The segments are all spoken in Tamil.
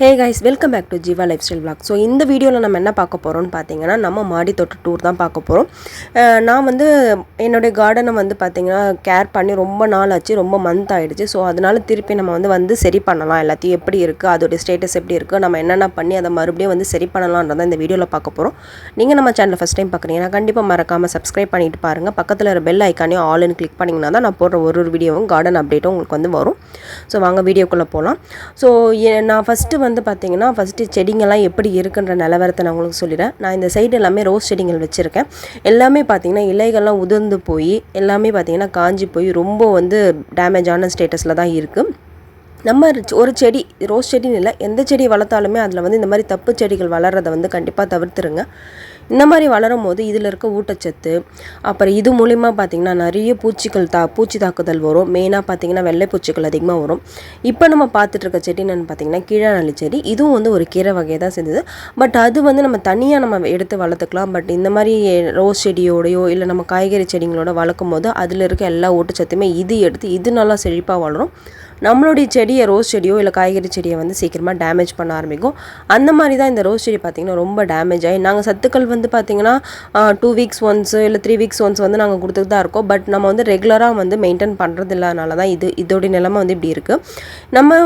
Hey guys welcome back to Jeeva lifestyle blog so இந்த வீடியோவில் நம்ம என்ன பார்க்க போகிறோம்னு பார்த்தீங்கன்னா நம்ம மாடி தோட்ட டூர் தான் பார்க்க போகிறோம் நான் வந்து என்னுடைய கார்டனை வந்து பார்த்தீங்கன்னா கேர் பண்ணி ரொம்ப நாள் ஆச்சு ரொம்ப மந்த் ஆகிடுச்சு ஸோ அதனால திருப்பி நம்ம வந்து வந்து சரி பண்ணலாம். எல்லாத்தையும் எப்படி இருக்குது அதோடைய ஸ்டேட்டஸ் எப்படி இருக்குது நம்ம என்னென்ன பண்ணி அதை மறுபடியும் வந்து சரி பண்ணலான்றதை இந்த வீடியோவில் பார்க்க போகிறோம் நீங்கள் நம்ம சேனலை ஃபஸ்ட் டைம் பார்க்குறீங்கன்னா கண்டிப்பாக மறக்காமல் சப்ஸ்கிரைப் பண்ணிட்டு பாருங்கள் பக்கத்தில் இருக்கிற பெல் ஐக்கானையும் ஆல்னு கிளிக் பண்ணிங்கன்னா தான் நான் போடுற ஒரு ஒரு வீடியோவும் கார்டன் அப்டேட்டும் உங்களுக்கு வந்து வரும். ஸோ வாங்க வீடியோக்குள்ளே போகலாம் ஸோ நான் ஃபஸ்ட்டு வந்து வந்து பார்த்திங்கன்னா ஃபஸ்ட்டு செடிங்கள்லாம் எப்படி இருக்குன்ற நிலவரத்தை நான் உங்களுக்கு சொல்லிடுறேன். நான் இந்த சைடு எல்லாமே ரோஸ் செடிகள் வச்சுருக்கேன். எல்லாமே பார்த்திங்கன்னா இலைகள்லாம் உதிர்ந்து போய் எல்லாமே பார்த்திங்கன்னா காஞ்சி போய் ரொம்ப வந்து டேமேஜான ஸ்டேட்டஸில் தான் இருக்குது நம்ம ஒரு செடி ரோஸ் செடின்னு இல்லை எந்த செடி வளர்த்தாலுமே அதில் வந்து இந்த மாதிரி தப்பு செடிகள் வளர்கிறத வந்து கண்டிப்பாக தவிர்த்துருங்க. இந்த மாதிரி வளரும் போது இதில் இருக்க ஊட்டச்சத்து அப்புறம் இது மூலிமா பார்த்திங்கன்னா நிறைய பூச்சிகள் தா பூச்சி தாக்குதல் வரும். மெயினாக பார்த்திங்கன்னா வெள்ளை பூச்சிகள் அதிகமாக வரும். இப்போ நம்ம பார்த்துட்டு இருக்க செடி என்னென்னு பார்த்திங்கன்னா கீழாநெல்லி செடி. இதுவும் வந்து ஒரு கீரை வகையை தான் செஞ்சது பட் அது வந்து நம்ம தனியாக நம்ம எடுத்து வளர்த்துக்கலாம். பட் இந்த மாதிரி ரோஸ் செடியோடையோ இல்லை நம்ம காய்கறி செடிங்களோட வளர்க்கும் போது அதில் இருக்க எல்லா ஊட்டச்சத்துமே இது எடுத்து இது நல்லா செழிப்பாக வளரும். நம்மளுடைய செடியை ரோஸ் செடியோ இல்லை காய்கறி செடியை வந்து சீக்கிரமாக டேமேஜ் பண்ண ஆரம்பிக்கும். அந்த மாதிரி தான் இந்த ரோஸ் செடி பார்த்திங்கன்னா ரொம்ப டேமேஜ் ஆகி நாங்கள் சத்துக்கள் வந்து பார்த்திங்கன்னா டூ வீக்ஸ் ஒன்ஸ் இல்லை த்ரீ வீக்ஸ் ஒன்ஸ் வந்து நாங்கள் கொடுத்துட்டு தான் இருக்கோம். பட் நம்ம வந்து ரெகுலராக வந்து மெயின்டைன் பண்ணுறது இல்லாதனால தான் இது இதோடைய நிலைமை வந்து இப்படி இருக்குது நம்ம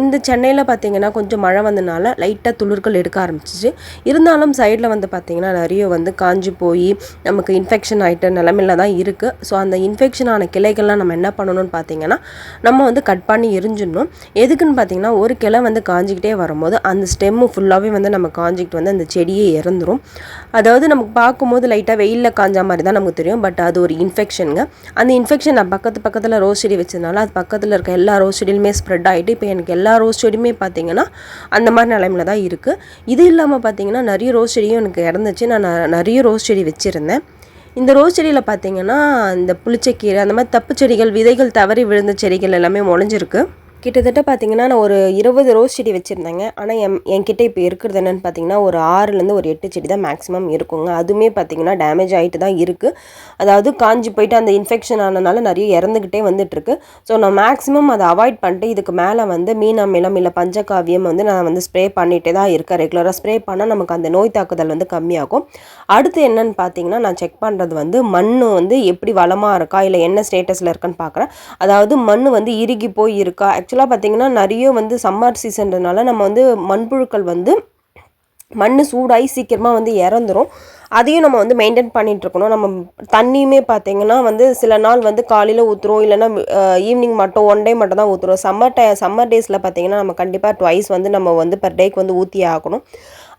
இந்த சென்னையில் பார்த்திங்கன்னா கொஞ்சம் மழை வந்தனால லைட்டாக துளிர்கள் எடுக்க ஆரம்பிச்சிச்சு. இருந்தாலும் சைடில் வந்து பார்த்திங்கன்னா நிறைய வந்து காஞ்சி போய் நமக்கு இன்ஃபெக்ஷன் ஆகிட்ட நிலமையில தான் இருக்குது ஸோ அந்த இன்ஃபெக்ஷன் ஆன கிளைகள்லாம் நம்ம என்ன பண்ணணும்னு பார்த்திங்கன்னா நம்ம வந்து கட் பண்ணி பண்ணி எரிஞ்சிடணும். எதுக்குன்னு பார்த்தீங்கன்னா ஒரு கிளை வந்து காஞ்சிக்கிட்டே வரும்போது அந்த ஸ்டெம்மு ஃபுல்லாகவே வந்து நம்ம காஞ்சிக்கிட்டு வந்து அந்த செடியே இறந்துரும். அதாவது நமக்கு பார்க்கும்போது லைட்டாக வெயிலில் காஞ்ச மாதிரி தான் நமக்கு தெரியும். பட் அது ஒரு இன்ஃபெக்ஷனுங்க அந்த இன்ஃபெக்ஷன் நான் பக்கத்து பக்கத்தில் ரோஸ் செடி வச்சதுனால அது பக்கத்தில் இருக்க எல்லா ரோஸ் செடியிலுமே ஸ்ப்ரெட் ஆகிட்டு இப்போ எனக்கு எல்லா ரோஸ் செடியுமே பார்த்தீங்கன்னா அந்த மாதிரி நிலைமையில தான் இருக்குது இது இல்லாமல் பார்த்தீங்கன்னா நிறைய ரோஸ் செடியும் எனக்கு இறந்துச்சு. நான் நிறைய ரோஸ் செடி வச்சுருந்தேன். இந்த ரோஸ் செடியில் பார்த்தீங்கன்னா இந்த புளிச்சக்கீரை அந்த மாதிரி தப்பு செடிகள் விதைகள் தவறி விழுந்த செடிகள் எல்லாமே முளைஞ்சிருக்கு. கிட்டத்தட்ட பார்த்தீங்கன்னா நான் ஒரு இருபது ரோஸ் செடி வச்சுருந்தேங்க. ஆனால் என் என்கிட்ட இப்போ இருக்கிறது என்னென்னு பார்த்தீங்கன்னா ஒரு ஆறுலேருந்து ஒரு எட்டு செடி தான் மேக்ஸிமம் இருக்குங்க. அதுவுமே பார்த்தீங்கன்னா டேமேஜ் ஆகிட்டு தான் இருக்குது அதாவது காஞ்சி போயிட்டு அந்த இன்ஃபெக்ஷன் ஆனதுனால நிறைய இறந்துக்கிட்டே வந்துட்டுருக்கு. ஸோ நான் மேக்ஸிமம் அதை அவாய்ட் பண்ணிட்டு இதுக்கு மேலே வந்து மீனாமிலம் இல்லை பஞ்சகாவியம் வந்து நான் வந்து ஸ்ப்ரே பண்ணிகிட்டே தான் இருக்கேன். ரெகுலராக ஸ்ப்ரே பண்ணால் நமக்கு அந்த நோய் தாக்குதல் வந்து கம்மியாகும். அடுத்து என்னென்னு பார்த்தீங்கன்னா நான் செக் பண்ணுறது வந்து மண் வந்து எப்படி வளமாக இருக்கா இல்லை என்ன ஸ்டேட்டஸில் இருக்குன்னு பார்க்குறேன் அதாவது மண் வந்து இறுகி போய் இருக்கா ஆக்சுவலாக பார்த்திங்கன்னா நிறைய வந்து சம்மர் சீசன்றனால நம்ம வந்து மண்புழுக்கள் வந்து மண் சூடாகி சீக்கிரமாக வந்து இறந்துரும். அதையும் நம்ம வந்து மெயின்டைன் பண்ணிகிட்ருக்கணும் நம்ம தண்ணியுமே பார்த்திங்கன்னா வந்து சில நாள் வந்து காலையில் ஊற்றுறோம் இல்லைன்னா ஈவினிங் மட்டும் ஒன் டே மட்டும் தான் ஊற்றுறோம் சம்மர் டை சம்மர் டேஸில் பார்த்திங்கன்னா நம்ம கண்டிப்பாக ட்வைஸ் வந்து நம்ம வந்து பர் டேக்கு வந்து ஊற்றி ஆகணும்.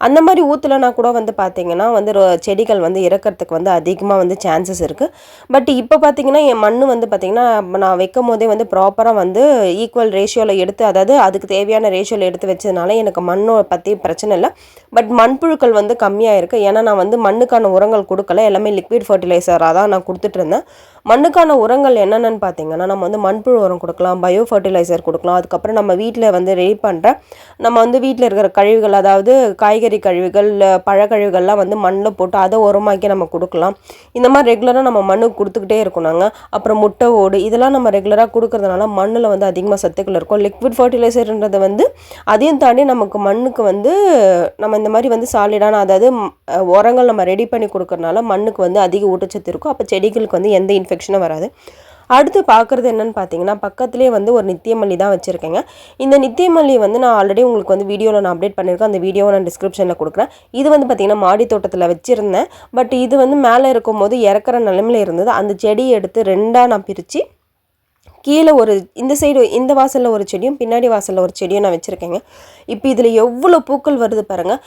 அந்த மாதிரி ஊற்றுலனா கூட வந்து பார்த்திங்கன்னா வந்து செடிகள் வந்து இறக்கிறதுக்கு வந்து அதிகமாக வந்து சான்சஸ் இருக்குது பட் இப்போ பார்த்திங்கன்னா என் மண் வந்து பார்த்திங்கன்னா நான் வைக்கும் போதே வந்து ப்ராப்பராக வந்து ஈக்குவல் ரேஷியோவில் எடுத்து அதாவது அதுக்கு தேவையான ரேஷியோவில் எடுத்து வச்சதுனால எனக்கு மண்ணை பற்றி பிரச்சனை இல்லை. பட் மண்புழுக்கள் வந்து கம்மியாக இருக்குது ஏன்னா நான் வந்து மண்ணுக்கான உரங்கள் கொடுக்கல. எல்லாமே லிக்விட் ஃபர்டிலைசராக தான் நான் கொடுத்துட்டு இருந்தேன். மண்ணுக்கான உரங்கள் என்னென்னு பார்த்தீங்கன்னா நம்ம வந்து மண்புழு உரம் கொடுக்கலாம் பயோ ஃபர்டிலைசர் கொடுக்கலாம். அதுக்கப்புறம் நம்ம வீட்டில் வந்து ரெடி பண்ணுற நம்ம வந்து வீட்டில் இருக்கிற கழிவுகள் அதாவது காய்கறி கழிவுகள் பழக்கழிவுகள்லாம் வந்து மண்ணில் போட்டு அதை உரமாக்கி நம்ம கொடுக்கலாம். இந்த மாதிரி ரெகுலராக நம்ம மண்ணுக்கு கொடுத்துக்கிட்டே இருக்கணுங்க. அப்புறம் முட்டை ஓடு இதெல்லாம் நம்ம ரெகுலராக கொடுக்கறதுனால மண்ணில் வந்து அதிகமாக சத்துக்கள் இருக்கும். லிக்விட் ஃபர்டிலைசர்ன்றது வந்து அதையும் தாண்டி நமக்கு மண்ணுக்கு வந்து நம்ம இந்த மாதிரி வந்து சாலிடான அதாவது உரங்கள் நம்ம ரெடி பண்ணி கொடுக்குறனால மண்ணுக்கு வந்து அதிக ஊட்டச்சத்து இருக்கும். அப்போ செடிகளுக்கு வந்து எந்த இன்ஃபெக்ஷனும் வராது. அடுத்து பார்க்குறது என்னென்னு பார்த்தீங்கன்னா பக்கத்துலேயே வந்து ஒரு நித்தியமல்லி தான் வச்சுருக்கேங்க. இந்த நித்தியமல்லி வந்து நான் ஆல்ரெடி உங்களுக்கு வந்து வீடியோவில் நான் அப்டேட் பண்ணியிருக்கேன். அந்த வீடியோவை நான் டிஸ்கிரிப்ஷனில் கொடுக்குறேன். இது வந்து பார்த்திங்கன்னா மாடி தோட்டத்தில் வச்சுருந்தேன். பட் இது வந்து மேலே இருக்கும் போது இறக்குற நிலமையில இருந்தது. அந்த செடியை எடுத்து ரெண்டாக நான் பிரித்து கீழே ஒரு இந்த சைடு இந்த வாசலில் ஒரு செடியும் பின்னாடி வாசலில் ஒரு செடியும் நான் வச்சுருக்கேங்க. இப்போ இதில் எவ்வளோ பூக்கள் வருது பாருங்கள்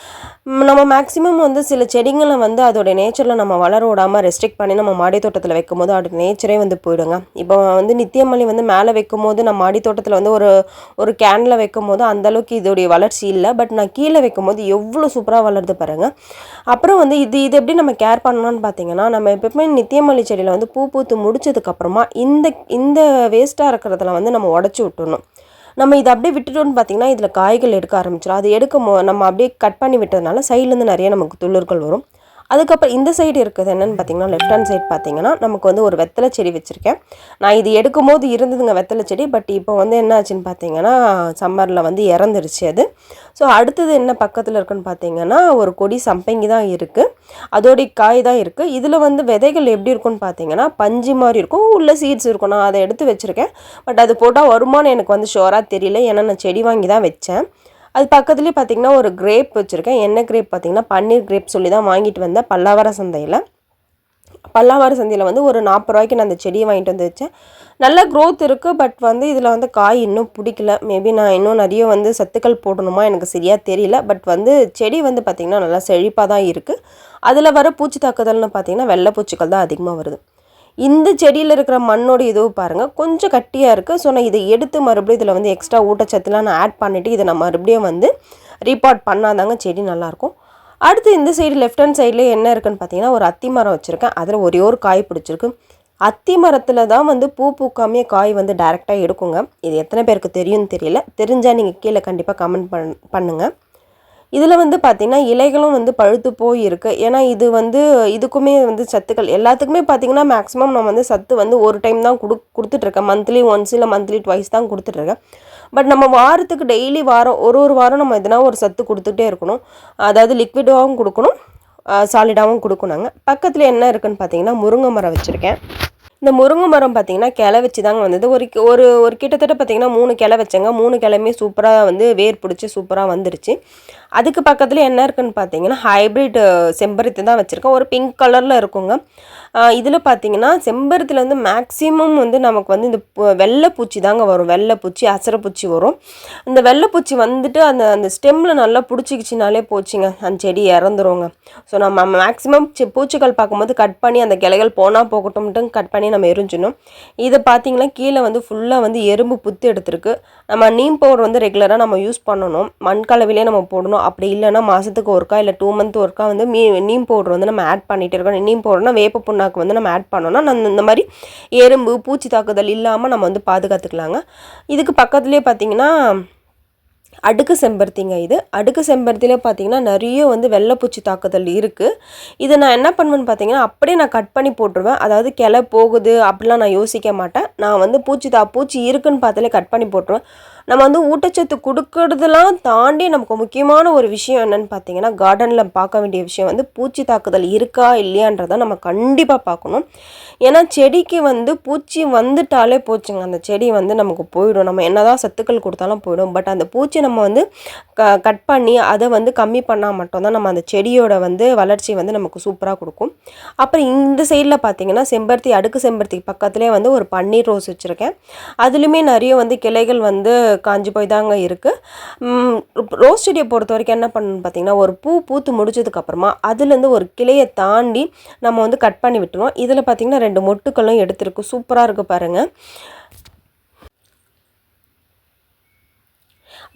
நம்ம மேக்ஸிமம் வந்து சில செடிங்களை வந்து அதோடய நேச்சரில் நம்ம வளர விடாமல் ரெஸ்ட்ரிக்ட் பண்ணி நம்ம மாடி தோட்டத்தில் வைக்கும் போது அதோட நேச்சரே வந்து போயிடுங்க. இப்போ வந்து நித்தியமல்லி வந்து மேலே வைக்கும் போது நான் மாடி தோட்டத்தில் வந்து ஒரு ஒரு கேனில் வைக்கும் போது அந்தளவுக்கு இதோடைய வளர்ச்சி இல்லை. பட் நான் கீழே வைக்கும் போது எவ்வளோ சூப்பராக வளருது பாருங்கள் அப்புறம் வந்து இது இது எப்படி நம்ம கேர் பண்ணணும்னு பார்த்தீங்கன்னா நம்ம எப்பவுமே நித்தியமல்லி செடியில் வந்து பூ பூத்து முடிச்சதுக்கப்புறமா இந்த இந்த வேஸ்ட் வேஸ்ட்டாக இருக்கிறதுல வந்து நம்ம உடச்சி விட்டுடணும் நம்ம இதை அப்படியே விட்டுட்டோம்னு பார்த்திங்கன்னா இதில் காய்கள் எடுக்க ஆரம்பிச்சிடும் அது எடுக்க நம்ம அப்படியே கட் பண்ணி விட்டதுனால சைட்லேருந்து நிறைய நமக்கு துளிர்கள் வரும். அதுக்கப்புறம் இந்த சைடு இருக்குது என்னென்னு பார்த்தீங்கன்னா லெஃப்ட் ஹேண்ட் சைடு பார்த்தீங்கன்னா நமக்கு வந்து ஒரு வெத்தலை செடி வச்சுருக்கேன். நான் இது எடுக்கும் போது இருந்ததுங்க வெத்தலை செடி பட் இப்போ வந்து என்ன ஆச்சுன்னு பார்த்தீங்கன்னா சம்மரில் வந்து இறந்துருச்சு அது. ஸோ அடுத்தது என்ன பக்கத்தில் இருக்குன்னு பார்த்தீங்கன்னா ஒரு கொடி சம்பங்கி தான் இருக்குது அதோடைய காய் தான் இருக்குது இதில் வந்து விதைகள் எப்படி இருக்கும்னு பார்த்தீங்கன்னா பஞ்சு மாதிரி இருக்கும். உள்ள சீட்ஸ் இருக்கும். நான் அதை எடுத்து வச்சுருக்கேன். பட் அது போட்டால் வருமானம் எனக்கு வந்து ஷோராக தெரியல. ஏன்னா நான் செடி வாங்கி தான் வச்சேன். அது பக்கத்துலேயே பார்த்தீங்கன்னா ஒரு கிரேப் வச்சுருக்கேன். என்ன கிரேப் பார்த்தீங்கன்னா பன்னீர் கிரேப் சொல்லி தான் வாங்கிட்டு வந்தேன். பல்லாவர சந்தையில். பல்லாவர சந்தையில் வந்து ஒரு நாற்பது ரூபாய்க்கு நான் அந்த செடியை வாங்கிட்டு வந்து வச்சேன். நல்ல க்ரோத் இருக்குது பட் வந்து இதில் வந்து காய் இன்னும் பிடிக்கல. மேபி நான் இன்னும் நிறைய வந்து சத்துக்கள் போடணுமா எனக்கு சரியாக தெரியல. பட் வந்து செடி வந்து பார்த்திங்கன்னா நல்லா செழிப்பாக தான் இருக்குது அதில் வர பூச்சி தாக்குதல்னு பார்த்திங்கன்னா வெள்ளை பூச்சிகள் தான் அதிகமாக வருது. இந்த செடியில் இருக்கிற மண்ணோட இதுவும் பாருங்கள் கொஞ்சம் கட்டியாக இருக்குது ஸோ நான் இதை எடுத்து மறுபடியும் இதில் வந்து எக்ஸ்ட்ரா ஊட்டச்சத்துலாம் நான் ஆட் பண்ணிவிட்டு இதை நான் மறுபடியும் வந்து ரீபாட் பண்ணாதாங்க செடி நல்லாயிருக்கும் அடுத்து இந்த சைடு லெஃப்ட் ஹேண்ட் சைடில் என்ன இருக்குன்னு பார்த்தீங்கன்னா ஒரு அத்தி மரம் வச்சுருக்கேன். அதில் ஒரே ஒரு காய் பிடிச்சிருக்கு. அத்தி மரத்தில் தான் வந்து பூ பூக்காமையே காய் வந்து டைரெக்டாக எடுக்குங்க. இது எத்தனை பேருக்கு தெரியும்னு தெரியல. தெரிஞ்சால் நீங்கள் கீழே கண்டிப்பாக கமெண்ட் பண் பண்ணுங்கள் இதில் வந்து பார்த்திங்கன்னா இலைகளும் வந்து பழுத்து போய் இருக்குது ஏன்னா இது வந்து இதுக்குமே வந்து சத்துக்கள் எல்லாத்துக்குமே பார்த்திங்கன்னா மேக்ஸிமம் நான் வந்து சத்து வந்து ஒரு டைம் தான் கொடு கொடுத்துட்ருக்கேன். மந்த்லி ஒன்ஸ் இல்லை மந்த்லி ட்வைஸ் தான் கொடுத்துட்ருக்கேன். பட் நம்ம வாரத்துக்கு டெய்லி வாரம் ஒரு ஒரு வாரம் நம்ம எதனா ஒரு சத்து கொடுத்துட்டே இருக்கணும். அதாவது லிக்விடாகவும் கொடுக்கணும் சாலிடாகவும் கொடுக்கணுங்க பக்கத்தில் என்ன இருக்குன்னு பார்த்தீங்கன்னா முருங்கை மரம் வச்சுருக்கேன். இந்த முருங்கை மரம் பார்த்தீங்கன்னா கிளை வச்சு தாங்க வந்தது. ஒரு ஒரு ஒரு கிட்டத்தட்ட பார்த்தீங்கன்னா மூணு கிளை வச்சேங்க. மூணு கிளையுமே சூப்பராக வந்து வேர் பிடிச்சி சூப்பராக வந்துருச்சு. அதுக்கு பக்கத்தில் என்ன இருக்குன்னு பார்த்தீங்கன்னா ஹைப்ரிட் செம்பருத்தி தான் வச்சுருக்கேன் ஒரு பிங்க் கலரில் இருக்குங்க. இதில் பார்த்தீங்கன்னா செம்பருத்தில் வந்து மேக்ஸிமம் வந்து நமக்கு வந்து இந்த வெள்ளைப்பூச்சி தாங்க வரும். வெள்ளைப்பூச்சி அசரப்பூச்சி வரும். இந்த வெள்ளைப்பூச்சி வந்துட்டு அந்த அந்த ஸ்டெம்மில் நல்லா பிடிச்சிக்கிச்சினாலே போச்சுங்க. அந்த செடி இறந்துருங்க. ஸோ நம்ம மேக்ஸிமம் பூச்சிகள் பார்க்கும்போது கட் பண்ணி அந்த கிளைகள் போனால் போகட்டும்ட்டு கட் பண்ணி நம்ம எரிஞ்சிடணும். இதை பார்த்தீங்கன்னா கீழே வந்து ஃபுல்லாக வந்து எறும்பு புத்து எடுத்துருக்கு. நம்ம நீம் பவுடர் வந்து ரெகுலராக நம்ம யூஸ் பண்ணணும். மண் கலவிலே நம்ம போடணும். அப்படி இல்லைன்னா மாதத்துக்கு ஒருக்கா இல்லை டூ மந்த் ஒருக்கா வந்து மீ நீம் பவுடர் வந்து நம்ம ஆட் பண்ணிகிட்டே இருக்கோம் நீம் பவுடர்னா வேப்ப புண்ணாக்கு வந்து நம்ம ஆட் பண்ணோம்னா நம்ம இந்த மாதிரி எறும்பு பூச்சி தாக்குதல் இல்லாமல் நம்ம வந்து பாதுகாத்துக்கலாங்க. இதுக்கு பக்கத்துலேயே பார்த்தீங்கன்னா அடுக்கு செம்பருத்திங்க இது. அடுக்கு செம்பருத்திலே பார்த்தீங்கன்னா நிறைய வந்து வெள்ளைப்பூச்சி தாக்குதல் இருக்குது இதை நான் என்ன பண்ணுவேன்னு பார்த்தீங்கன்னா அப்படியே நான் கட் பண்ணி போட்டுருவேன். அதாவது கிளை போகுது அப்படிலாம் நான் யோசிக்க மாட்டேன். நான் வந்து பூச்சி தா பூச்சி இருக்குன்னு பார்த்தாலே கட் பண்ணி போட்டுருவேன். நம்ம வந்து ஊட்டச்சத்து கொடுக்கறதெல்லாம் தாண்டி நமக்கு முக்கியமான ஒரு விஷயம் என்னென்னு பார்த்தீங்கன்னா கார்டனில் பார்க்க வேண்டிய விஷயம் வந்து பூச்சி தாக்குதல் இருக்கா இல்லையான்றதை நம்ம கண்டிப்பாக பார்க்கணும். ஏன்னா செடிக்கு வந்து பூச்சி வந்துட்டாலே போச்சுங்க. அந்த செடி வந்து நமக்கு போயிடும். நம்ம என்னதான் சத்துக்கள் கொடுத்தாலும் போயிடும். பட் அந்த பூச்சி நம்ம வந்து க கட் பண்ணி அதை வந்து கம்மி பண்ணால் மட்டும்தான் நம்ம அந்த செடியோட வந்து வளர்ச்சி வந்து நமக்கு சூப்பராக கொடுக்கும். அப்புறம் இந்த சைடில் பார்த்தீங்கன்னா செம்பருத்தி அடுக்கு செம்பருத்தி பக்கத்துலேயே வந்து ஒரு பன்னீர் ரோஸ் வச்சுருக்கேன். அதுலேயுமே நிறைய வந்து கிளைகள் வந்து காஞ்சி போய் தாங்க இருக்குது ரோஸ் செடியை பொறுத்த வரைக்கும் என்ன பண்ணணும்னு பார்த்தீங்கன்னா ஒரு பூ பூத்து முடிச்சதுக்கப்புறமா அதுலேருந்து ஒரு கிளையை தாண்டி நம்ம வந்து கட் பண்ணி விட்டுருவோம். இதில் பார்த்திங்கன்னா ரெண்டு மொட்டுக்களும் எடுத்துருக்கு. சூப்பராக இருக்குது பாருங்கள்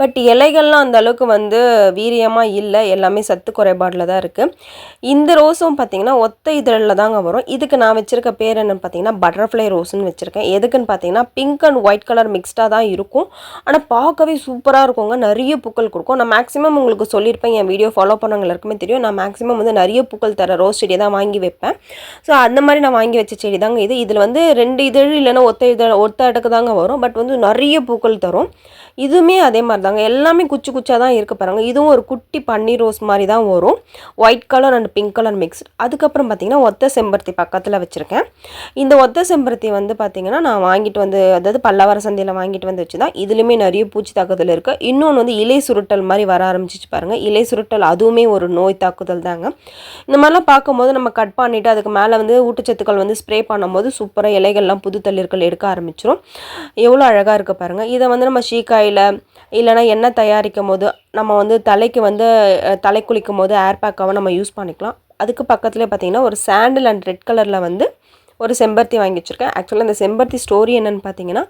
பட் இலைகள்லாம் அந்த அளவுக்கு வந்து வீரியமாக இல்லை. எல்லாமே சத்து குறைபாடில் தான் இருக்குது இந்த ரோஸும் பார்த்திங்கன்னா ஒத்த இதழில் தாங்க வரும். இதுக்கு நான் வச்சுருக்க பேர் என்னென்னு பார்த்தீங்கன்னா பட்டர்ஃப்ளை ரோஸ்னு வச்சுருக்கேன். எதுக்குன்னு பார்த்தீங்கன்னா பிங்க் அண்ட் ஒயிட் கலர் மிக்ஸ்டாக தான் இருக்கும். ஆனால் பார்க்கவே சூப்பராக இருக்குங்க. நிறைய பூக்கள் கொடுக்கும். நான் மேக்ஸிமம் உங்களுக்கு சொல்லியிருப்பேன். என் வீடியோ ஃபாலோ பண்ணவங்க எல்லாருக்குமே தெரியும். நான் மேக்ஸிமம் வந்து நிறைய பூக்கள் தர ரோஸ் செடியை தான் வாங்கி வைப்பேன். ஸோ அந்த மாதிரி நான் வாங்கி வச்ச செடி தாங்க இது. இதில் வந்து ரெண்டு இதழ் இல்லைன்னா ஒத்த இதழ் ஒத்த அடுக்கு தாங்க வரும். பட் வந்து நிறைய பூக்கள் தரும். இதுவுமே அதே மாதிரி தாங்க எல்லாமே குச்சி குச்சாக தான் இருக்க பாருங்க. இதுவும் ஒரு குட்டி பன்னீர் ரோஸ் மாதிரி தான் வரும். White colour and pink colour mix அதுக்கப்புறம் பார்த்தீங்கன்னா ஒத்த செம்பருத்தி பக்கத்தில் வச்சுருக்கேன். இந்த ஒத்த செம்பருத்தி வந்து பார்த்திங்கன்னா நான் வாங்கிட்டு வந்து அதாவது பல்லவர சந்தையில் வாங்கிட்டு வந்து வச்சு தான் இதுலேயுமே நிறைய பூச்சி தாக்குதல் இருக்குது இன்னொன்று வந்து இலை சுருட்டல் மாதிரி வர ஆரம்பிச்சிச்சு பாருங்கள் இலை சுருட்டல் அதுவுமே ஒரு நோய் தாக்குதல் தாங்க. இந்த மாதிரிலாம் பார்க்கும்போது நம்ம கட் பண்ணிவிட்டு அதுக்கு மேலே வந்து ஊட்டச்சத்துக்கள் வந்து ஸ்ப்ரே பண்ணும்போது சூப்பராக இலைகள்லாம் புது தளிர்கள் எடுக்க ஆரம்பிச்சிடும் எவ்வளோ அழகாக இருக்குது பாருங்கள் இதை வந்து நம்ம ஷீக்காயில் இல்லை இல்லைனா எண்ணெய் தயாரிக்கும் போது நம்ம வந்து தலைக்கு வந்து தலை குளிக்கும் போது ஏர் பேக்காகவும் நம்ம யூஸ் பண்ணிக்கலாம். அதுக்கு பக்கத்துலேயே பார்த்தீங்கன்னா ஒரு சாண்டில் அண்ட் ரெட் கலரில் வந்து ஒரு செம்பருத்தி வாங்கி வச்சுருக்கேன். ஆக்சுவலாக அந்த செம்பருத்தி ஸ்டோரி என்னென்னு பார்த்தீங்கன்னா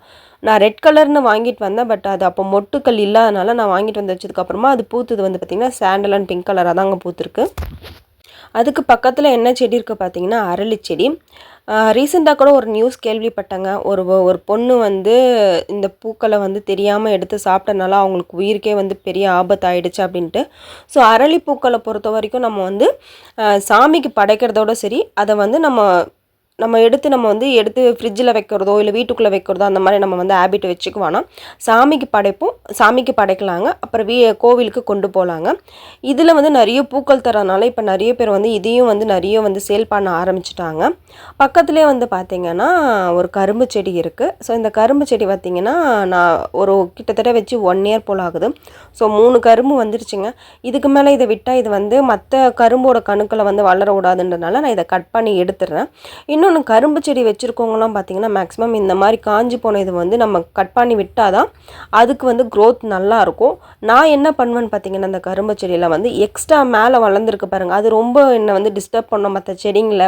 நான் ரெட் கலர்னு வாங்கிட்டு வந்தேன் பட் அது அப்போ மொட்டுக்கள் இல்லாதனால நான் வாங்கிட்டு வந்து வச்சதுக்கப்புறமா அது பூத்தது வந்து பார்த்திங்கன்னா சாண்டல் அண்ட் பிங்க் கலராக தாங்க பூத்துருக்கு. அதுக்கு பக்கத்தில் என்ன செடி இருக்குது பார்த்தீங்கன்னா அரளி செடி. ரீசெண்டாக கூட ஒரு நியூஸ் கேள்விப்பட்டேங்க. ஒரு ஒரு பொண்ணு வந்து இந்த பூக்களை வந்து தெரியாமல் எடுத்து சாப்பிட்டனால அவங்களுக்கு உயிருக்கே வந்து பெரிய ஆபத்து ஆயிடுச்சு அப்படின்ட்டு. ஸோ அரளி பூக்களை பொறுத்த வரைக்கும் நம்ம வந்து சாமிக்கு படைக்கிறதோட சரி அதை வந்து நம்ம நம்ம எடுத்து நம்ம வந்து எடுத்து ஃப்ரிட்ஜில் வைக்கிறதோ இல்லை வீட்டுக்குள்ளே வைக்கிறதோ அந்த மாதிரி நம்ம வந்து ஹேபிட் வச்சுக்க வேணாம் சாமிக்கு படைப்போம். சாமிக்கு படைக்கலாங்க. அப்புறம் வீ கோவிலுக்கு கொண்டு போகலாங்க இதில் வந்து நிறைய பூக்கள் தரனால இப்போ நிறைய பேர் வந்து இதையும் வந்து நிறைய வந்து சேல் பண்ண ஆரம்பிச்சிட்டாங்க. பக்கத்துலேயே வந்து பார்த்திங்கன்னா ஒரு கரும்பு செடி இருக்குது ஸோ இந்த கரும்பு செடி பார்த்திங்கன்னா நான் ஒரு கிட்டத்தட்ட வச்சு ஒன் இயர் போல் ஆகுது. ஸோ மூணு கரும்பு வந்துருச்சுங்க. இதுக்கு மேலே இதை விட்டால் இது வந்து மற்ற கரும்போட கணுக்களை வந்து வளர விடாதுன்றனால நான் இதை கட் பண்ணி எடுத்துடுறேன். இன்னும் இன்னொன்று கரும்பு செடி வச்சுருக்கவங்களாம் பார்த்திங்கன்னா மேக்ஸிமம் இந்த மாதிரி காஞ்சி போன இது வந்து நம்ம கட் பண்ணி விட்டால் தான் அதுக்கு வந்து க்ரோத் நல்லா இருக்கும். நான் என்ன பண்ணுவேன்னு பார்த்தீங்கன்னா அந்த கரும்பு செடியில் வந்து எக்ஸ்ட்ரா மேலே வளர்ந்துருக்கு பாருங்கள் அது ரொம்ப என்னை வந்து டிஸ்டர்ப் பண்ணோம் மற்ற செடிங்களை.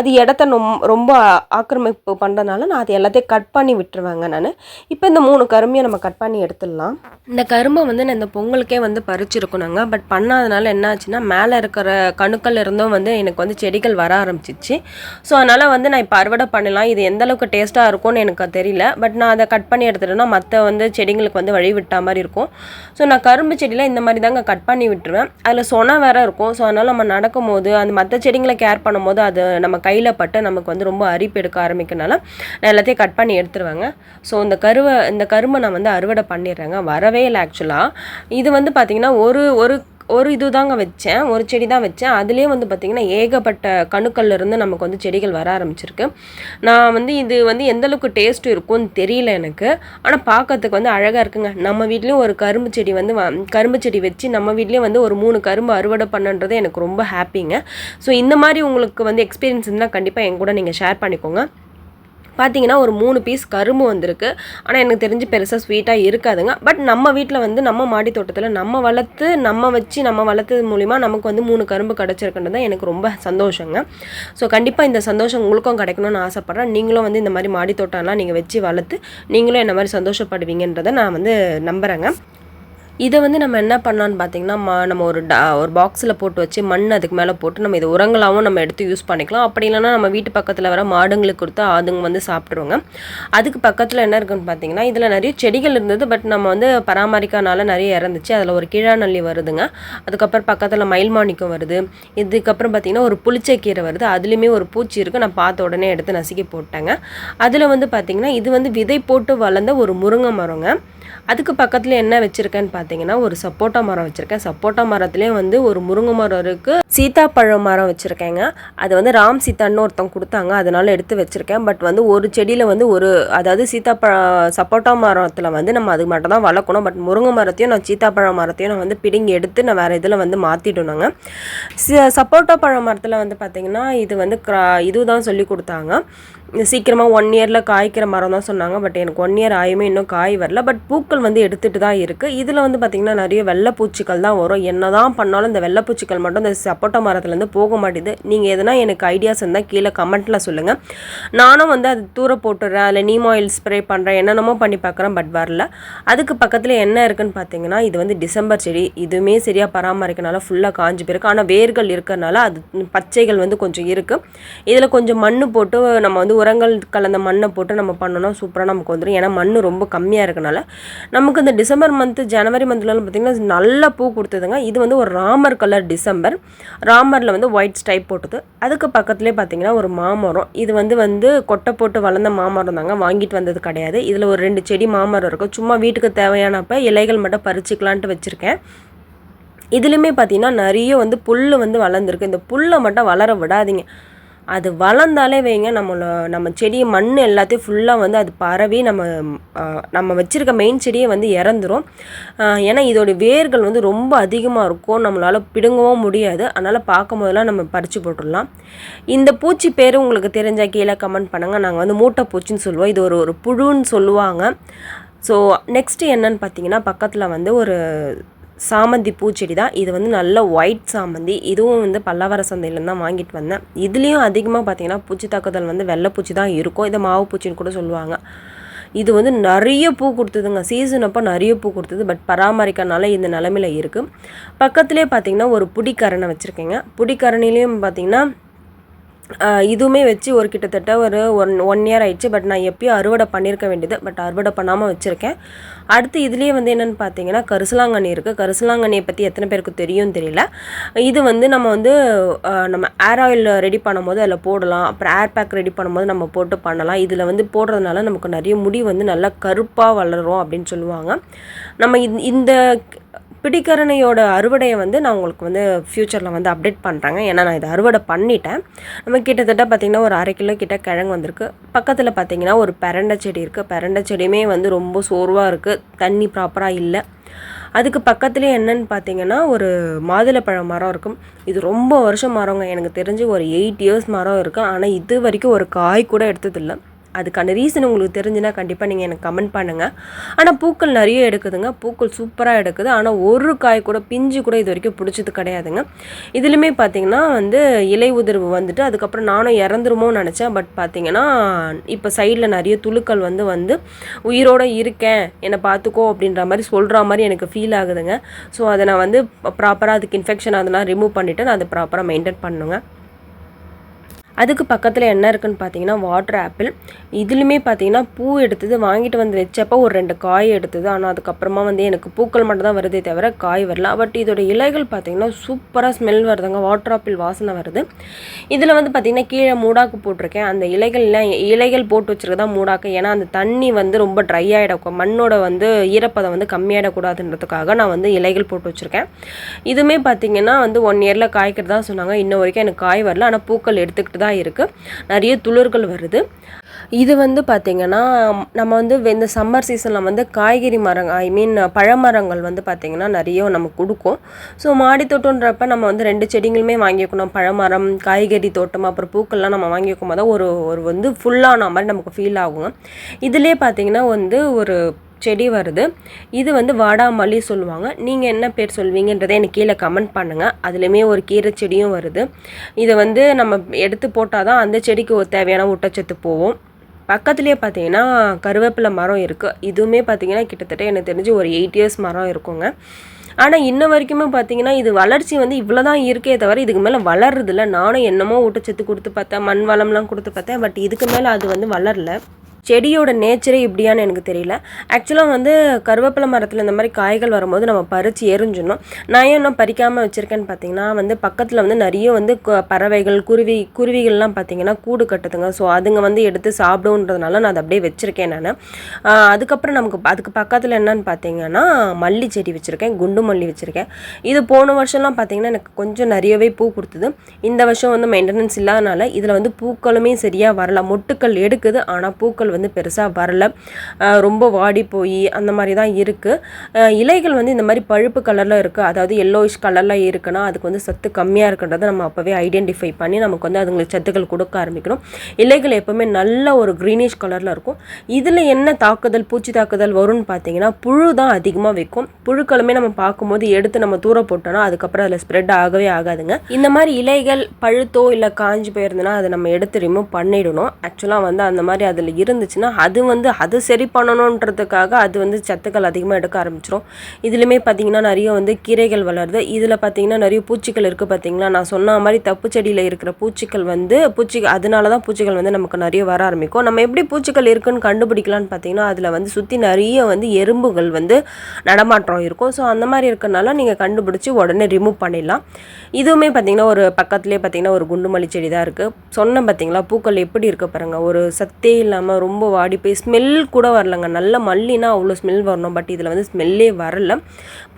அது இடத்த நொம் ரொம்ப ஆக்கிரமிப்பு பண்ணுறதுனால நான் அது எல்லாத்தையும் கட் பண்ணி விட்டுருவேங்க நான். இப்போ இந்த மூணு கரும்பையும் நம்ம கட் பண்ணி எடுத்துடலாம். இந்த கரும்பை வந்து நான் இந்த பொங்கலுக்கே வந்து பறிச்சிருக்கணுங்க பட் பண்ணாதனால என்ன ஆச்சுன்னா மேலே இருக்கிற கணுக்கள் இருந்தும் வந்து எனக்கு வந்து செடிகள் வர ஆரம்பிச்சிச்சு. ஸோ அதனால் வந்து நான் இப்போ அறுவடை பண்ணலாம். இது எந்த அளவுக்கு டேஸ்ட்டாக இருக்கும்னு எனக்கு தெரியல. பட் நான் அதை கட் பண்ணி எடுத்துட்டேன்னா மற்ற வந்து செடிங்களுக்கு வந்து வழி விட்டா மாதிரி இருக்கும். ஸோ நான் கரும்பு செடியில் இந்த மாதிரி தாங்க கட் பண்ணி விட்டுருவேன். அதில் சொனா வேற இருக்கும். ஸோ அதனால் நம்ம நடக்கும் போது அந்த மற்ற செடிங்களை கேர் பண்ணும்போது அது நம்ம கையில் பட்டு நமக்கு வந்து ரொம்ப அரிப்பு எடுக்க ஆரம்பிக்கனால நான் எல்லாத்தையும் கட் பண்ணி எடுத்துருவேங்க. ஸோ இந்த கருவை இந்த கரும்பை நான் வந்து அறுவடை பண்ணிடுறேங்க. வரவே இல்லை ஆக்சுவலாக இது வந்து பார்த்திங்கன்னா ஒரு ஒரு ஒரு இது தாங்க வச்சேன். ஒரு செடி தான் வச்சேன். அதுலேயே வந்து பார்த்திங்கன்னா ஏகப்பட்ட கணுக்கள்ல இருந்து நமக்கு வந்து செடிகள் வர ஆரம்பிச்சிருக்கு. நான் வந்து இது வந்து எந்த அளவுக்கு டேஸ்ட் இருக்கும்னு தெரியல எனக்கு. ஆனால் பார்க்கறதுக்கு வந்து அழகாக இருக்குங்க. நம்ம வீட்லேயும் ஒரு கரும்பு செடி வந்து கரும்பு செடி வச்சு நம்ம வீட்லேயும் வந்து ஒரு மூணு கரும்பு அறுவடை பண்ணுன்றது எனக்கு ரொம்ப ஹாப்பிங்க ஸோ இந்த மாதிரி உங்களுக்கு வந்து எக்ஸ்பீரியன்ஸ் இருந்தால் கண்டிப்பாக என் கூட நீங்கள் ஷேர் பண்ணிக்கோங்க. பார்த்தீங்கன்னா ஒரு மூணு பீஸ் கரும்பு வந்திருக்கு. ஆனால் எனக்கு தெரிஞ்சு பெருசாக ஸ்வீட்டாக இருக்காதுங்க. பட் நம்ம வீட்டில் வந்து நம்ம மாடி தோட்டத்தில் நம்ம வளர்த்து நம்ம வச்சு நம்ம வளர்த்தது மூலிமா நமக்கு வந்து மூணு கரும்பு கிடச்சிருக்குன்றது தான் எனக்கு ரொம்ப சந்தோஷங்க. ஸோ கண்டிப்பாக இந்த சந்தோஷம் உங்களுக்கும் கிடைக்கணும்னு ஆசைப்பட்றேன். நீங்களும் வந்து இந்த மாதிரி மாடி தோட்டம்லாம் நீங்கள் வச்சு வளர்த்து நீங்களும் என்ன மாதிரி சந்தோஷப்படுவீங்கன்றதை நான் வந்து நம்புகிறேங்க இதை வந்து நம்ம என்ன பண்ணலான்னு பார்த்தீங்கன்னா நம்ம ஒரு டா ஒரு பாக்ஸில் போட்டு வச்சு மண் அதுக்கு மேலே போட்டு நம்ம இது உரங்களாகவும் நம்ம எடுத்து யூஸ் பண்ணிக்கலாம். அப்படி இல்லைன்னா நம்ம வீட்டு பக்கத்தில் வர மாடுங்களுக்கு கொடுத்து அதுங்க வந்து சாப்பிட்ருவாங்க அதுக்கு பக்கத்தில் என்ன இருக்குன்னு பார்த்தீங்கன்னா இதில் நிறைய செடிகள் இருந்தது. பட் நம்ம வந்து பராமரிக்கனால நிறைய இறந்துச்சு. அதில் ஒரு கீழாநள்ளி வருதுங்க. அதுக்கப்புறம் பக்கத்தில் மயில்மாணிக்கம் வருது. இதுக்கப்புறம் பார்த்திங்கன்னா ஒரு புளிச்சக்கீரை வருது. அதுலேயுமே ஒரு பூச்சி இருக்குது நான் பார்த்த உடனே எடுத்து நசுக்கி போட்டேங்க. அதில் வந்து பார்த்திங்கன்னா இது வந்து விதை போட்டு வளர்ந்த ஒரு முருங்கை மரங்க. அதுக்கு பக்கத்தில் என்ன வச்சுருக்கேன்னு பார்த்தீங்கன்னா பார்த்தீங்கன்னா ஒரு சப்போட்டா மரம் வச்சுருக்கேன். சப்போட்டா மரத்துலேயே வந்து ஒரு முருங்கை மரம் இருக்குது சீதாப்பழம் மரம் வச்சுருக்கேங்க. அது வந்து ராம் சீதான்னு ஒருத்தவங்க கொடுத்தாங்க. அதனால எடுத்து வச்சுருக்கேன். பட் வந்து ஒரு செடியில் வந்து ஒரு அதாவது சீதாப்பழ சப்போட்டா மரத்தில் வந்து நம்ம அது மட்டும் தான் வளர்க்கணும். பட் முருங்கை மரத்தையும் நான் சீத்தாப்பழ மரத்தையும் நான் வந்து பிடுங்கி எடுத்து நான் வேறு இதில் வந்து மாற்றிடணுங்க சப்போட்டா பழ மரத்தில் வந்து பார்த்திங்கன்னா இது வந்து க்ரா இதுதான் சொல்லி கொடுத்தாங்க. சீக்கிரமாக ஒன் இயரில் காய்க்கிற மரம் தான் சொன்னாங்க. பட் எனக்கு ஒன் இயர் ஆயுமே இன்னும் காய் வரல. பட் பூக்கள் வந்து எடுத்துகிட்டு தான் இருக்குது இதில் வந்து பார்த்திங்கன்னா நிறைய வெள்ளைப்பூச்சிகள் தான் வரும். என்ன தான் பண்ணாலும் இந்த வெள்ளைப்பூச்சிகள் மட்டும் இந்த சப்போட்டா மரத்துலேருந்து போக மாட்டேது. நீங்கள் எதனா எனக்கு ஐடியாஸ் இருந்தால் கீழே கமெண்ட்டில் சொல்லுங்கள் நானும் வந்து அது தூர போட்டுடுறேன் அதில் நீம் ஆயில் ஸ்ப்ரே பண்ணுறேன் என்னென்னமோ பண்ணி பார்க்குறேன் பட் வரல. அதுக்கு பக்கத்தில் என்ன இருக்குன்னு பார்த்தீங்கன்னா இது வந்து டிசம்பர் செடி. இதுவுமே சரியாக பராமரிக்கனால ஃபுல்லாக காஞ்சு போயிருக்கு. ஆனால் வேர்கள் இருக்கிறனால அது பச்சைகள் வந்து கொஞ்சம் இருக்குது இதில் கொஞ்சம் மண் போட்டு நம்ம வந்து உரங்கள் கலந்த மண்ணை போட்டு நம்ம பண்ணோம்னா சூப்பராக நமக்கு வந்துடும் ஏன்னா மண் ரொம்ப கம்மியாக இருக்கனால நமக்கு இந்த டிசம்பர் மந்த்து ஜனவரி மந்த்லலாம் பார்த்திங்கன்னா நல்லா பூ கொடுத்ததுங்க. இது வந்து ஒரு ராமர் கலர் டிசம்பர். ராமரில் வந்து ஒயிட் ஸ்டைப் போட்டது. அதுக்கு பக்கத்துலேயே பார்த்தீங்கன்னா ஒரு மாமரம். இது வந்து வந்து கொட்டை போட்டு வளர்ந்த மாமரம் தாங்க. வாங்கிட்டு வந்தது கிடையாது. இதில் ஒரு ரெண்டு செடி மாமரம் இருக்கும் சும்மா வீட்டுக்கு தேவையானப்ப இலைகள் மட்டும் பறிச்சுக்கலான்ட்டு வச்சுருக்கேன். இதுலேயுமே பார்த்தீங்கன்னா நிறைய வந்து புல் வந்து வளர்ந்துருக்கு. இந்த புல்லை மட்டும் வளர விடாதீங்க. அது வளர்ந்தாலே வைங்க நம்மள நம்ம செடி மண் எல்லாத்தையும் ஃபுல்லாக வந்து அது பரவி நம்ம நம்ம வச்சுருக்க மெயின் செடியே வந்து இறந்துரும். ஏன்னா இதோட வேர்கள் வந்து ரொம்ப அதிகமாக இருக்கும். நம்மளால் பிடுங்கவும் முடியாது. அதனால் பார்க்கும் போதெல்லாம் நம்ம பறித்து போட்டுடலாம். இந்த பூச்சி பேர் உங்களுக்கு தெரிஞ்சால் கீழே கமெண்ட் பண்ணுங்கள் நாங்கள் வந்து மூட்டை பூச்சின்னு சொல்லுவோம். இது ஒரு ஒரு புழுன்னு சொல்லுவாங்க. ஸோ நெக்ஸ்ட்டு என்னன்னு பார்த்தீங்கன்னா பக்கத்தில் வந்து ஒரு சாமந்தி பூச்செடி தான். இது வந்து நல்ல ஒயிட் சாமந்தி. இதுவும் வந்து பல்லவர சந்தையிலேருந்து தான் வாங்கிட்டு வந்தேன். இதுலேயும் அதிகமாக பார்த்தீங்கன்னா பூச்சி தாக்குதல் வந்து வெள்ளைப்பூச்சி தான் இருக்கும். இதை மாவு பூச்சின்னு கூட சொல்லுவாங்க. இது வந்து நிறைய பூ கொடுத்ததுங்க. சீசன் அப்போ நிறைய பூ கொடுத்தது. பட் பராமரிக்கனால இந்த நிலமையில இருக்குது பக்கத்துலேயே பார்த்தீங்கன்னா ஒரு புடிக்கரணை வச்சுருக்கேங்க. புடிக்கரணிலையும் பார்த்தீங்கன்னா இதுவுமே வச்சு ஒரு கிட்டத்தட்ட ஒரு ஒன் ஒன் இயர் ஆயிடுச்சு. பட் நான் எப்பயும் அறுவடை பண்ணியிருக்க வேண்டியது. பட் அறுவடை பண்ணாமல் வச்சுருக்கேன். அடுத்து இதுலேயே வந்து என்னென்னு பார்த்தீங்கன்னா கரிசலாங்கண்ணி இருக்குது கரிசலாங்கண்ணியை பற்றி எத்தனை பேருக்கு தெரியும் தெரியல. இது வந்து நம்ம வந்து நம்ம ஏர் ஆயில் ரெடி பண்ணும்போது அதில் போடலாம். அப்புறம் ஏர் பேக் ரெடி பண்ணும்போது நம்ம போட்டு பண்ணலாம். இதில் வந்து போடுறதுனால நமக்கு நிறைய முடி வந்து நல்லா கருப்பாக வளரும் அப்படின்னு சொல்லுவாங்க. நம்ம இந்த பிடிக்கரணையோட அறுவடையை வந்து நான் உங்களுக்கு வந்து ஃப்யூச்சரில் வந்து அப்டேட் பண்ணுறாங்க ஏன்னா நான் இதை அறுவடை பண்ணிட்டேன். நம்ம கிட்டத்தட்ட பார்த்திங்கன்னா ஒரு அரை கிலோ கிட்ட கிழங்கு வந்திருக்கு. பக்கத்தில் பார்த்திங்கன்னா ஒரு பெரண்டை செடி இருக்குது பெரண்டை செடியுமே வந்து ரொம்ப சோர்வாக இருக்குது தண்ணி ப்ராப்பராக இல்லை. அதுக்கு பக்கத்துலேயே என்னன்னு பார்த்தீங்கன்னா ஒரு மாதுளப்பழ மரம் இருக்கும். இது ரொம்ப வருஷம் மரங்க. எனக்கு தெரிஞ்சு ஒரு எயிட் இயர்ஸ் மரம் இருக்குது ஆனால் இது வரைக்கும் ஒரு காய் கூட எடுத்ததில்லை. அதுக்கான ரீசன் உங்களுக்கு தெரிஞ்சுன்னா கண்டிப்பாக நீங்கள் எனக்கு கமெண்ட் பண்ணுங்கள் ஆனால் பூக்கள் நிறைய எடுக்குதுங்க. பூக்கள் சூப்பராக எடுக்குது. ஆனால் ஒரு காய் கூட பிஞ்சு கூட இது வரைக்கும் பிடிச்சது கிடையாதுங்க. இதுலையுமே பார்த்தீங்கன்னா வந்து இலை உதிர்வு வந்துட்டு அதுக்கப்புறம் நானும் இறந்துருமோன்னு நினச்சேன். பட் பார்த்தீங்கன்னா இப்போ சைடில் நிறைய துளுக்கள் வந்து வந்து உயிரோடு இருக்கேன். என்னை பார்த்துக்கோ அப்படின்ற மாதிரி சொல்கிற மாதிரி எனக்கு ஃபீல் ஆகுதுங்க. ஸோ அதை நான் வந்து ப்ராப்பராக அதுக்கு இன்ஃபெக்ஷன் அதெல்லாம் ரிமூவ் பண்ணிவிட்டு நான் அதை ப்ராப்பராக மெயின்டைன் பண்ணுங்க. அதுக்கு பக்கத்தில் என்ன இருக்குதுன்னு பார்த்தீங்கன்னா வாட்டர் ஆப்பிள் இதுலையுமே பார்த்தீங்கன்னா பூ எடுத்தது வாங்கிட்டு வந்து வச்சப்போ ஒரு ரெண்டு காய் எடுத்தது. ஆனால் அதுக்கப்புறமா வந்து எனக்கு பூக்கள் மட்டும் தான் வருதே தவிர காய் வரல. பட் இதோட இலைகள் பார்த்தீங்கன்னா சூப்பராக ஸ்மெல் வருதுங்க. வாட்டர் ஆப்பிள் வாசனை வருது. இதில் வந்து பார்த்தீங்கன்னா கீழே மூடாக்கு போட்டிருக்கேன். அந்த இலைகள்லாம் இலைகள் போட்டு வச்சுருக்கதான் மூடாக்கு. ஏன்னா அந்த தண்ணி வந்து ரொம்ப ட்ரை ஆகிடும் மண்ணோட வந்து ஈரப்பதம் வந்து கம்மியாகிடக்கூடாதுன்றதுக்காக நான் வந்து இலைகள் போட்டு வச்சுருக்கேன். இதுவுமே பார்த்தீங்கன்னா வந்து ஒன் இயரில் காய்க்கிறதா சொன்னாங்க. இன்ன வரைக்கும் எனக்கு காய் வரல. ஆனால் பூக்கள் எடுத்துக்கிட்டு தான் இருக்குது நிறைய துளிர்கள் வருது. இது வந்து பார்த்திங்கன்னா நம்ம வந்து இந்த சம்மர் சீசனில் வந்து காய்கறி மரம் ஐ மீன் பழமரங்கள் வந்து பார்த்திங்கன்னா நிறைய நமக்கு கொடுக்கும். ஸோ மாடி தோட்டன்றப்ப நம்ம வந்து ரெண்டு செடிங்களுமே வாங்கிக்கணும் பழமரம் காய்கறி தோட்டம் அப்புறம் பூக்கள்லாம் நம்ம வாங்கி வைக்கும் போது ஒரு ஒரு வந்து ஃபுல்லான மாதிரி நமக்கு ஃபீல் ஆகும். இதுலேயே பார்த்திங்கன்னா வந்து ஒரு செடி வருது. இது வந்து வாடாமல்லி சொல்லுவாங்க. நீங்கள் என்ன பேர் சொல்வீங்கன்றதை எனக்கு கீழே கமெண்ட் பண்ணுங்கள் அதுலேயுமே ஒரு கீரை செடியும் வருது. இதை வந்து நம்ம எடுத்து போட்டால் தான் அந்த செடிக்கு ஒரு தேவையான ஊட்டச்சத்து போகும். பக்கத்துலேயே பார்த்தீங்கன்னா கருவேப்பிலை மரம் இருக்குது இதுவுமே பார்த்தீங்கன்னா கிட்டத்தட்ட எனக்கு தெரிஞ்சு ஒரு எயிட் இயர்ஸ் மரம் இருக்குங்க. ஆனால் இன்ன வரைக்குமே பார்த்தீங்கன்னா இது வளர்ச்சி வந்து இவ்வளோ தான் இருக்கே தவிர இதுக்கு மேலே வளர்றதில்ல. நானும் என்னமோ ஊட்டச்சத்து கொடுத்து பார்த்தேன். மண் வளம்லாம் கொடுத்து பார்த்தேன். பட் இதுக்கு மேலே அது வந்து வளரல. செடியோட நேச்சரே இப்படியான்னு எனக்கு தெரியல. ஆக்சுவலாக வந்து கருவேப்பிலை மரத்தில் இந்த மாதிரி காய்கள் வரும்போது நம்ம பறித்து எரிஞ்சிடணும். நான் ஏன் இன்னும் பறிக்காமல் வச்சுருக்கேன்னு பார்த்தீங்கன்னா வந்து பக்கத்தில் வந்து நிறைய வந்து பறவைகள் குருவி குருவிகள்லாம் பார்த்தீங்கன்னா கூடு கட்டுதுங்க. ஸோ அதுங்க வந்து எடுத்து சாப்பிடுன்றதுனால நான் அதை அப்படியே வச்சுருக்கேன் நான். அதுக்கப்புறம் நமக்கு அதுக்கு பக்கத்தில் என்னன்னு பார்த்தீங்கன்னா மல்லி செடி வச்சுருக்கேன். குண்டு மல்லி வச்சுருக்கேன். இது போன வருஷம்லாம் பார்த்தீங்கன்னா எனக்கு கொஞ்சம் நிறையவே பூ கொடுத்தது. இந்த வருஷம் வந்து மெயின்டெனன்ஸ் இல்லாதனால இதில் வந்து பூக்களுமே சரியாக வரல. மொட்டுக்கள் எடுக்குது ஆனால் பூக்கள் வந்து பெருசாக வரல. ரொம்ப வாடி போய் அந்த மாதிரி தான் இருக்குது இலைகள் வந்து இந்த மாதிரி பழுப்பு கலரில் இருக்குது அதாவது எல்லோயிஷ் கலரில் இருக்குன்னா அதுக்கு வந்து சத்து கம்மியாக இருக்குன்றதை நம்ம அப்போவே ஐடென்டிஃபை பண்ணி நமக்கு வந்து அதுங்களுக்கு சத்துக்கள் கொடுக்க ஆரம்பிக்கணும். இலைகள் எப்போவுமே நல்ல ஒரு க்ரீனிஷ் கலரில் இருக்கும். இதில் என்ன தாக்குதல் பூச்சி தாக்குதல் வரும்னு பார்த்தீங்கன்னா புழு தான் அதிகமாக வைக்கும். புழுக்களுமே நம்ம பார்க்கும்போது எடுத்து நம்ம தூர போட்டோம்னா அதுக்கப்புறம் அதில் ஸ்ப்ரெட் ஆகவே ஆகாதுங்க. இந்த மாதிரி இலைகள் பழுத்தோ இல்லை காஞ்சி போயிருந்ததுன்னா அதை நம்ம எடுத்து ரிமூவ் பண்ணிடணும். ஆக்சுவலாக வந்து அந்த மாதிரி அதில் இருந்து இருந்துச்சுன்னா அது வந்து அது சரி பண்ணணுன்றதுக்காக அது வந்து சத்துக்கள் அதிகமாக எடுக்க ஆரம்பிச்சிடும் இதுலையுமே பார்த்தீங்கன்னா நிறைய வந்து கீரைகள் வளருது. இதில் பார்த்தீங்கன்னா நிறைய பூச்சிகள் இருக்குது பார்த்தீங்களா நான் சொன்ன மாதிரி தப்பு செடியில் இருக்கிற பூச்சிகள் வந்து பூச்சி அதனால தான் பூச்சிகள் வந்து நமக்கு நிறைய வர ஆரம்பிக்கும். நம்ம எப்படி பூச்சிகள் இருக்குன்னு கண்டுபிடிக்கலாம்னு பார்த்தீங்கன்னா அதில் வந்து சுற்றி நிறைய வந்து எறும்புகள் வந்து நடமாற்றம் இருக்கும். ஸோ அந்த மாதிரி இருக்கிறனால நீங்கள் கண்டுபிடிச்சி உடனே ரிமூவ் பண்ணிடலாம். இதுவுமே பார்த்தீங்கன்னா ஒரு பக்கத்துலேயே பார்த்தீங்கன்னா ஒரு குண்டுமல்லி செடி தான் இருக்குது சொன்னேன் பார்த்தீங்களா பூக்கள் எப்படி இருக்க பாருங்கள் ஒரு சத்தே இல்லாமல் ரொம்ப வாடி போய் ஸ்மெல் கூட வரலங்க. நல்ல மல்லினா அவ்வளோ ஸ்மெல் வரணும். பட் இதில் வந்து ஸ்மெல்லே வரல.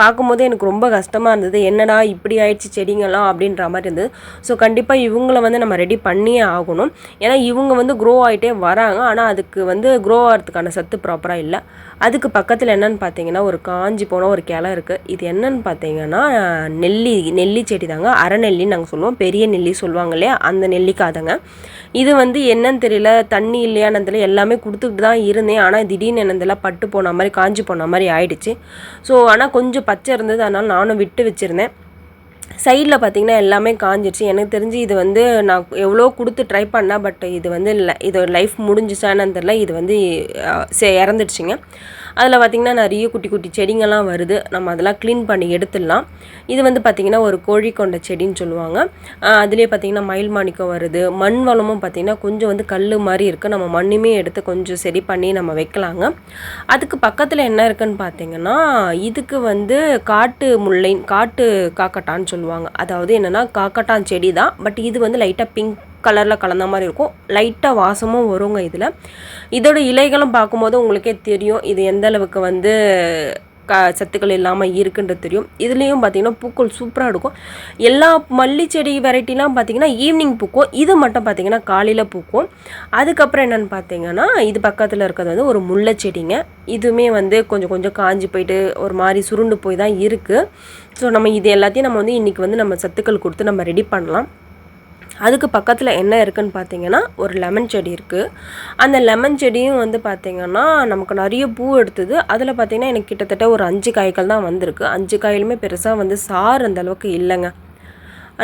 பார்க்கும்போது எனக்கு ரொம்ப கஷ்டமாக இருந்தது. என்னடா இப்படி ஆயிடுச்சு செடிங்கெல்லாம் அப்படின்ற மாதிரி இருந்தது. ஸோ கண்டிப்பாக இவங்கள வந்து நம்ம ரெடி பண்ணியே ஆகணும். ஏன்னா இவங்க வந்து க்ரோ ஆகிட்டே வராங்க. ஆனால் அதுக்கு வந்து க்ரோ ஆகிறதுக்கான சத்து ப்ராப்பராக இல்லை. அதுக்கு பக்கத்தில் என்னென்னு பார்த்தீங்கன்னா ஒரு காஞ்சி போன ஒரு கிளை இருக்குது இது என்னன்னு பார்த்தீங்கன்னா நெல்லி நெல்லி செடி தாங்க அரைநெல்லின்னு நாங்கள் சொல்லுவோம். பெரிய நெல்லி சொல்லுவாங்க இல்லையா? அந்த நெல்லிக்காதங்க. இது வந்து என்னன்னு தெரியல. தண்ணி இல்லையான்னு தெரியல. எல்லாமே கொடுத்துக்கிட்டு தான் இருந்தேன். ஆனால் திடீர்னு என்னதெல்லாம் பட்டு போன மாதிரி காஞ்சி போன மாதிரி ஆயிடுச்சு. ஸோ ஆனால் கொஞ்சம் பச்சை இருந்தது. அதனால் நானும் விட்டு வச்சுருந்தேன். சைடில் பார்த்தீங்கன்னா எல்லாமே காஞ்சிடுச்சு எனக்கு தெரிஞ்சு இது வந்து நான் எவ்வளோ கொடுத்து ட்ரை பண்ணேன் பட் இது வந்து இல்லை இது லைஃப் முடிஞ்சிச்சான்னு தெரில இது வந்து சே இறந்துடுச்சிங்க. அதில் பார்த்திங்கன்னா நிறைய குட்டி குட்டி செடிங்கள்லாம் வருது. நம்ம அதெல்லாம் க்ளீன் பண்ணி எடுத்துடலாம். இது வந்து பார்த்திங்கன்னா ஒரு கோழி கொண்ட செடின்னு சொல்லுவாங்க. அதுலேயே பார்த்திங்கன்னா மயில் மாணிக்கம் வருது. மண் வளமும் பார்த்திங்கன்னா கொஞ்சம் வந்து கல் மாதிரி இருக்குது நம்ம மண்ணுமே எடுத்து கொஞ்சம் சரி பண்ணி நம்ம வைக்கலாங்க. அதுக்கு பக்கத்தில் என்ன இருக்குன்னு பார்த்தீங்கன்னா இதுக்கு வந்து காட்டு முல்லை காட்டு காக்கட்டான்னு சொல்லுவாங்க. அதாவது என்னென்னா காக்கட்டான் செடி தான். பட் இது வந்து லைட்டாக பிங்க் கலரில் கலந்த மாதிரி இருக்கும். லைட்டாக வாசமும் வருங்க இதில். இதோட இலைகளும் பார்க்கும்போது உங்களுக்கே தெரியும். இது எந்த அளவுக்கு வந்து க சத்துக்கள் இல்லாமல் இருக்குன்றது தெரியும். இதுலேயும் பார்த்தீங்கன்னா பூக்கள் சூப்பராக இருக்கும். எல்லா மல்லி செடி வெரைட்டிலாம் பார்த்திங்கன்னா ஈவினிங் பூக்கும். இது மட்டும் பார்த்திங்கன்னா காலையில் பூக்கும். அதுக்கப்புறம் என்னென்னு பார்த்தீங்கன்னா இது பக்கத்தில் இருக்கிறது வந்து ஒரு முல்லை செடிங்க. இதுவுமே வந்து கொஞ்சம் கொஞ்சம் காஞ்சி போயிட்டு ஒரு மாதிரி சுருண்டு போய் தான் இருக்குது ஸோ நம்ம இது எல்லாத்தையும் நம்ம வந்து இன்றைக்கி வந்து நம்ம சத்துக்கள் கொடுத்து நம்ம ரெடி பண்ணலாம். அதுக்கு பக்கத்தில் என்ன இருக்குதுன்னு பார்த்தீங்கன்னா ஒரு லெமன் செடி இருக்குது அந்த லெமன் செடியும் வந்து பார்த்திங்கன்னா நமக்கு நிறைய பூ எடுத்தது. அதில் பார்த்திங்கன்னா எனக்கு கிட்டத்தட்ட ஒரு அஞ்சு காய்கள் தான் வந்திருக்கு. அஞ்சு காயிலுமே பெருசாக வந்து சார் அந்த அளவுக்கு இல்லைங்க.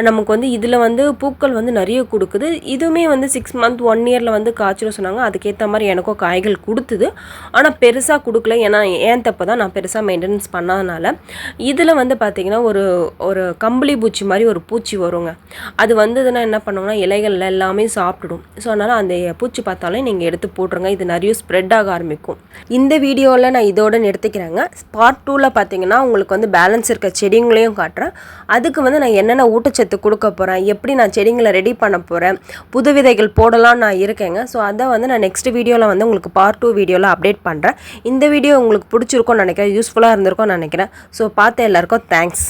நமக்கு வந்து இதில் வந்து பூக்கள் வந்து நிறைய கொடுக்குது. இதுவுமே வந்து சிக்ஸ் மந்த் ஒன் இயரில் வந்து காய்ச்சலும் சொன்னாங்க. அதுக்கேற்ற மாதிரி எனக்கும் காய்கள் கொடுத்துது. ஆனால் பெருசாக கொடுக்கல. ஏன்னா ஏன் தப்பு தான்? நான் பெருசாக மெயின்டெனன்ஸ் பண்ணாதனால. இதில் வந்து பார்த்திங்கன்னா ஒரு ஒரு கம்பளி பூச்சி மாதிரி ஒரு பூச்சி வருங்க. அது வந்ததுன்னா என்ன பண்ணுவோம்னா இலைகள் எல்லாமே சாப்பிடும் ஸோ அதனால் அந்த பூச்சி பார்த்தாலே நீங்கள் எடுத்து போட்டுருங்க. இது நிறைய ஸ்ப்ரெட் ஆக ஆரம்பிக்கும். இந்த வீடியோவில் நான் இதோட நிறுத்திக்கிறேங்க. பார்ட் டூவில் பார்த்தீங்கன்னா உங்களுக்கு வந்து பேலன்ஸ் இருக்க செடிங்களையும் காட்டுறேன். அதுக்கு வந்து நான் என்னென்ன ஊட்டச்சத்து கொடுக்க போகிறேன் எப்படி நான் செடிங்களை ரெடி பண்ண போகிறேன் புது விதைகள் போடலாம் நான் இருக்கேங்க. ஸோ அதை வந்து நான் நெக்ஸ்ட் வீடியோவில் வந்து உங்களுக்கு பார்ட் டூ வீடியோவில் அப்டேட் பண்ணுறேன் இந்த வீடியோ உங்களுக்கு பிடிச்சிருக்கும்னு நினைக்கிறேன் யூஸ்ஃபுல்லாக இருந்திருக்கும்னு நினைக்கிறேன். ஸோ பார்த்த எல்லாருக்கும் தேங்க்ஸ்